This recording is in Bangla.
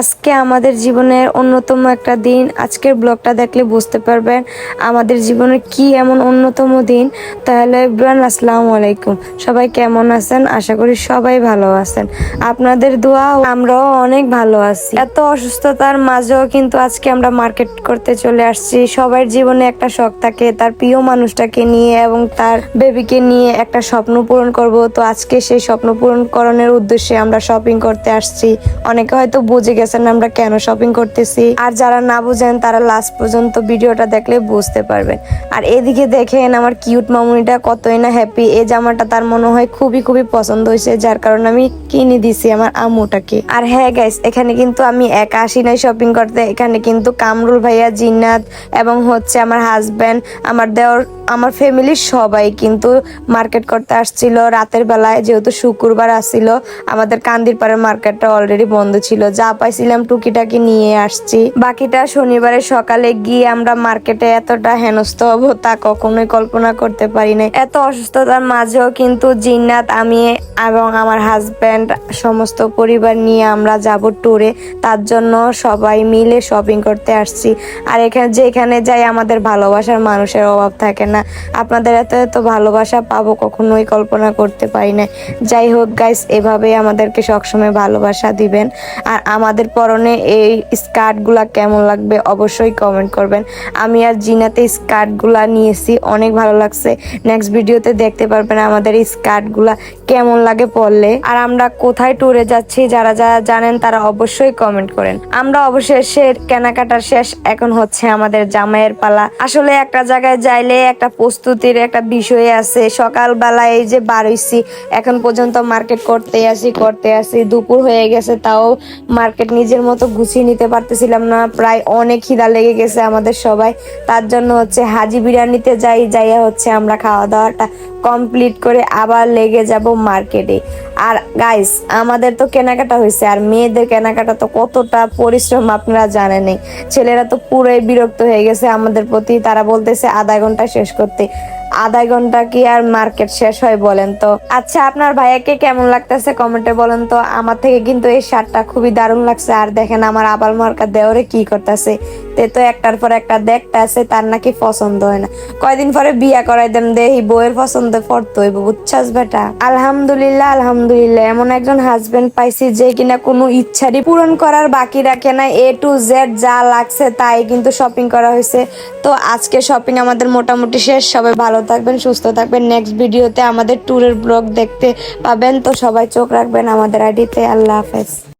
আজকে আমাদের জীবনের অন্যতম একটা দিন। আজকের ব্লগটা দেখলে বুঝতে পারবেন আমাদের জীবনের কি এমন অন্যতম দিন। তাহলে ইব্রান, আসসালামু আলাইকুম। সবাই কেমন আছেন? আশা করি সবাই ভালো আছেন। আপনাদের দোয়া আমরাও অনেক ভালো আছি। এত অসুস্থতার মাঝেও কিন্তু আজকে আমরা মার্কেট করতে চলে আসছি। সবার জীবনে একটা শখ থাকে, তার প্রিয় মানুষটাকে নিয়ে এবং তার বেবিকে নিয়ে একটা স্বপ্ন পূরণ করব। তো আজকে সেই স্বপ্ন পূরণ করণের উদ্দেশ্যে আমরা শপিং করতে আসছি। অনেকে হয়তো বুঝে গেছেন আমরা কেন শপিং করতেছি? আর যারা না বুঝেন, তারা লাস্ট পর্যন্ত ভিডিওটা দেখলে বুঝতে পারবেন। আর এদিকে দেখেন আমার কিউট মামুনিটা কতই না হ্যাপি এই জামাটা তার মনে হয় খুবই খুবই পছন্দ হয়েছে, যার কারণে আমি কিনে দিছি আমার আম্মুটাকে। আর হ্যাঁ গাইস এখানে কিন্তু আমি একা আসি নাই শপিং করতে। এখানে কিন্তু কামরুল ভাইয়া, জিন্নাত এবং হচ্ছে আমার হাজব্যান্ড আমার দেওর, আমার ফ্যামিলির সবাই কিন্তু মার্কেট করতে আসছিল রাতের বেলায়, যেহেতু শুক্রবার আসছিল। আমাদের কান্দির পাড়ের মার্কেটটা অলরেডি বন্ধ ছিল। যা পাইছিলাম টুকিটাকি নিয়ে আসছি। বাকিটা শনিবারে সকালে গিয়ে আমরা মার্কেটে এতটা হেনস্থ হব তা কখনোই কল্পনা করতে পারি না এত অসুস্থতার মাঝেও কিন্তু জিন্নাত, আমি এবং আমার হাজব্যান্ড সমস্ত পরিবার নিয়ে আমরা যাব ট্যুরে তার জন্য সবাই মিলে শপিং করতে আসছি। আর এখানে, যেখানে যাই আমাদের ভালোবাসার মানুষের অভাব থাকে না। আপনাদের এত এত ভালোবাসা পাবো কখনোই কল্পনা করতে পারি না যাই হোক গাইস এভাবেই আমাদেরকে সবসময় ভালোবাসা দিবেন। আর আমাদের পরনে এই স্কার্টগুলা কেমন লাগবে অবশ্যই কমেন্ট করবেন। আমি আর জিনাতে স্কার্টগুলা নিয়েছি, অনেক ভালো লাগছে। নেক্সট ভিডিওতে দেখতে পারবেন আমাদের এই স্কার্টগুলা কেমন লাগে পরলে। আর আমরা কোথায় ট্যুরে যাচ্ছি, যারা যারা জানেন তারা অবশ্যই কমেন্ট করেন। আমরা অবশেষে কেনাকাটা শেষ, এখন হচ্ছে আমাদের জামাইয়ের পালা। আসলে একটা জায়গায় যাইলে একটা প্রস্তুতির একটা বিষয় আছে। সকালবেলা এই যে বারইছি এখন পর্যন্ত মার্কেট করতে আসি করতে আসি, দুপুর হয়ে গেছে, তাও মার্কেট নিজের মতো গুছিয়ে নিতে পারতেছিলাম না। প্রায় অনেক খিদা লেগে গেছে আমাদের সবাই। তার জন্য হচ্ছে হাজি বিরিয়ানিতে যাই, যাইয়া হচ্ছে আমরা খাওয়া দাওয়াটা কমপ্লিট করে আবার লেগে যাব মার্কেটে। আর গাইস আমাদের তো কেনাকাটা হয়েছে, আর মেয়েদের কেনাকাটা তো কতটা পরিশ্রম আপনারা জানেনই ছেলেরা তো পুরোই বিরক্ত হয়ে গেছে আমাদের প্রতি, তারা বলতেছে আধা ঘণ্টা শেষ করতে। আধা ঘণ্টা কি আর মার্কেট শেষ হয় বলেন তো? আচ্ছা আপনার ভাইয়াকে কেমন লাগতেছে কমেন্টে বলেন তো? আমার থেকে কিন্তু এই শার্টটা খুবই দারুণ লাগছে। আর দেখেন আমার আবাল মার্কা দেওরে কি করতেছে। তে তো একটার পর একটা দেখতে আছে তার নাকি পছন্দ হয় না। কয়দিন পরে বিয়া করাই দেন, দেহি বউয়ের পছন্দ পড়তো হইব, বুঝছাস বেটা? আলহামদুলিল্লাহ আলহামদুলিল্লাহ, এমন একজন হাজবেন্ড পাইছি যে কিনা কোনো ইচ্ছারই পূরণ করার বাকি রাখে না এ টু জেড যা লাগছে তাই কিন্তু শপিং করা হয়েছে। তো আজকে শপিং আমাদের মোটামুটি শেষ, সবাই ভালো থাকবেন, সুস্থ থাকবেন। নেক্সট ভিডিওতে আমাদের ট্যুরের ব্লগ দেখতে পাবেন। তো সবাই চোখ রাখবেন আমাদের আইডিতে আল্লাহ হাফেজ।